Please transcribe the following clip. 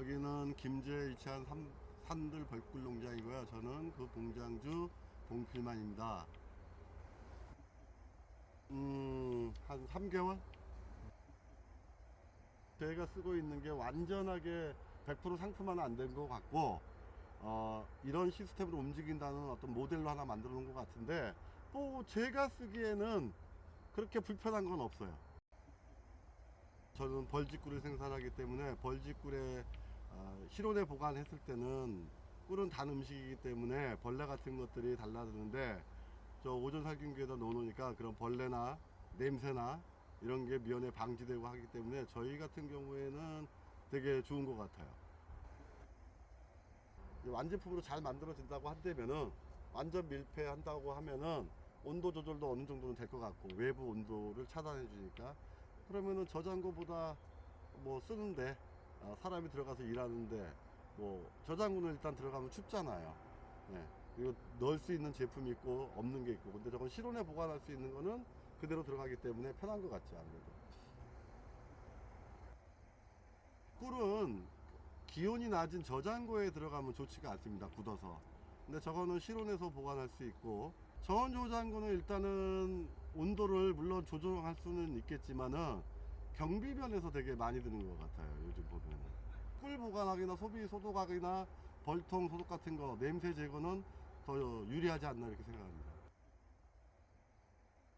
여기는 김제에 위치한 삼- 산들 벌꿀 농장이고요. 저는 그 공장주 동필만입니다. 음, 한 3개월? 제가 쓰고 있는 게 완전하게 100% 상품화는 안 된 것 같고, 어, 이런 시스템으로 움직인다는 어떤 모델로 하나 만들어 놓은 것 같은데, 또 제가 쓰기에는 그렇게 불편한 건 없어요. 저는 벌집꿀을 생산하기 때문에 벌집꿀에 어, 실온에 보관했을 때는 꿀은 단 음식이기 때문에 벌레 같은 것들이 달라드는데 저 오존 살균기에다 넣어놓으니까 그런 벌레나 냄새나 이런 게 미연에 방지되고 하기 때문에 저희 같은 경우에는 되게 좋은 것 같아요. 완제품으로 잘 만들어진다고 한다면은 완전 밀폐한다고 하면은 온도 조절도 어느 정도는 될 것 같고 외부 온도를 차단해 주니까 그러면은 저장고보다 뭐 쓰는데 어, 사람이 들어가서 일하는데 뭐 저장고는 일단 들어가면 춥잖아요. 네. 그리고 넣을 수 있는 제품이 있고 없는 게 있고 근데 저건 실온에 보관할 수 있는 거는 그대로 들어가기 때문에 편한 것 같지 아무래도. 꿀은 기온이 낮은 저장고에 들어가면 좋지가 않습니다. 굳어서. 근데 저거는 실온에서 보관할 수 있고 저온 저장고는 일단은 온도를 물론 조정할 수는 있겠지만은 경비 면에서 되게 많이 드는 것 같아요. 요즘 보면은. 꿀 보관하기나 소비 소독하기나 벌통 소독 같은 거 냄새 제거는 더 유리하지 않나 이렇게 생각합니다.